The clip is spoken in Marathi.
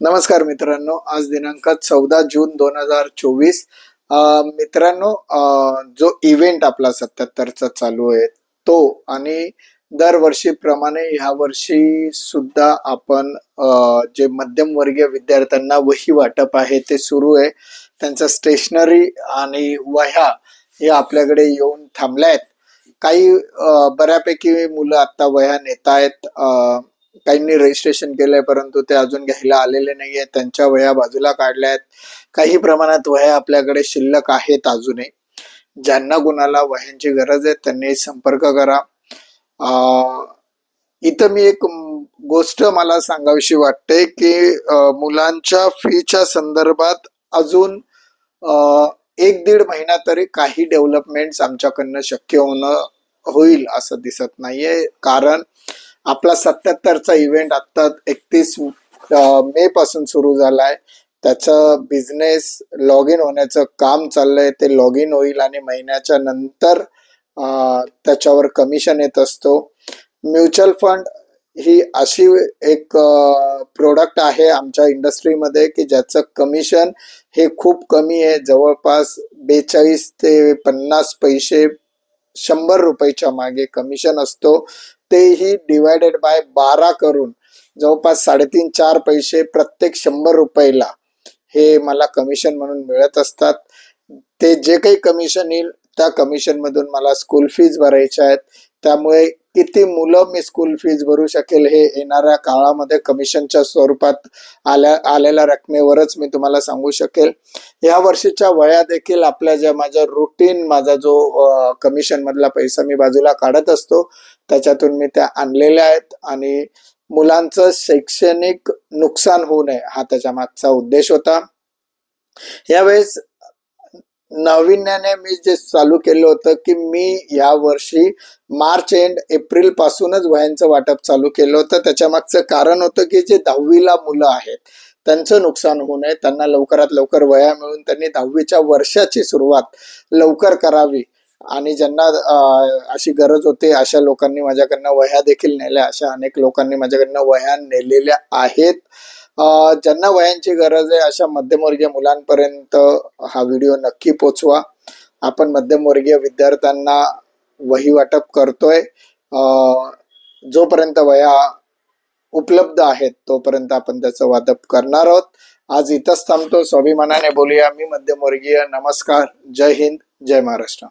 नमस्कार मित्रांनो आज दिनांक चौदा जून दोन हजार चोवीस. मित्रांनो जो इव्हेंट आपला सत्याहत्तरचा चालू आहे तो आणि दरवर्षीप्रमाणे ह्या वर्षी सुद्धा आपण जे मध्यमवर्गीय विद्यार्थ्यांना वही वाटप आहे ते सुरू आहे. त्यांचं स्टेशनरी आणि वह्या हे आपल्याकडे येऊन थांबल्या आहेत काही बऱ्यापैकी मुलं आता वह्या नेत आहेत काहींनी रजिस्ट्रेशन केलंय परंतु ते अजून घ्यायला आलेले नाहीये. त्यांच्या वह्या बाजूला काढल्या आहेत काही प्रमाणात वह्या आपल्याकडे शिल्लक आहेत अजूनही. ज्यांना कुणाला वह्यांची गरज आहे त्यांनी संपर्क करा. इथं मी एक गोष्ट मला सांगावीशी वाटते की मुलांच्या फीच्या संदर्भात अजून अं, एक दीड महिना तरी काही डेव्हलपमेंट आमच्याकडनं शक्य होणं होईल असं दिसत नाहीये. कारण आपला सत्याहत्तरचा इव्हेंट आत्ता एकतीस मे पासून सुरू झालाय. त्याचं बिझनेस लॉग इन होण्याचं काम चाललंय. ते लॉग इन होईल आणि महिन्याच्या नंतर त्याच्यावर कमिशन येत असतो. म्युच्युअल फंड ही अशी एक प्रोडक्ट आहे आमच्या इंडस्ट्रीमध्ये की ज्याचं कमिशन हे खूप कमी आहे. जवळपास बेचाळीस ते पन्नास पैसे शंभर रुपयाच्या मागे कमिशन असतो. तेही डिवायडेड बाय बारा करून जवळपास साडेतीन चार पैसे प्रत्येक शंभर रुपयाला हे मला कमिशन म्हणून मिळत असतात. ते जे काही कमिशन येईल त्या कमिशन मधून मला स्कूल फीज भरायच्या आहेत. त्यामुळे किती मुलं मी स्कूल फीज भरू शकेल हे येणाऱ्या काळामध्ये कमिशनच्या स्वरूपात आल्या आलेल्या रकमेवरच मी तुम्हाला सांगू शकेल. या वर्षीच्या वया देखील आपल्या ज्या माझ्या रुटीन माझा जो कमिशन मधला पैसा मी बाजूला काढत असतो त्याच्यातून मी त्या आणलेल्या आहेत आणि मुलांचं शैक्षणिक नुकसान होऊ नये हा त्याच्या मागचा उद्देश होता. यावेळेस नाविन्याने मी जे चालू केलं होतं की मी या वर्षी मार्च एंड एप्रिल पासूनच वह्यांचं वाटप चालू केलं होतं. त्याच्यामागचं कारण होतं की जे दहावीला मुलं आहेत त्यांचं नुकसान होऊ नये. त्यांना लवकरात लवकर वया मिळून त्यांनी दहावीच्या वर्षाची सुरुवात लवकर करावी. आणि ज्यांना अशी गरज होती अशा लोकांनी माझ्याकडनं वह्या देखील नेल्या. अशा अनेक लोकांनी माझ्याकडनं वह्या नेलेल्या आहेत. ज्यांना वयांची गरज आहे अशा मध्यमवर्गीय मुलांपर्यंत हा व्हिडिओ नक्की पोचवा. आपण मध्यमवर्गीय विद्यार्थ्यांना वही वाटप करतोय. अं, जोपर्यंत वया उपलब्ध आहेत तोपर्यंत आपण त्याचं वाटप करणार आहोत. आज इथंच थांबतो. स्वाभिमानाने बोलूया. मी मध्यमवर्गीय. नमस्कार. जय हिंद. जय महाराष्ट्र.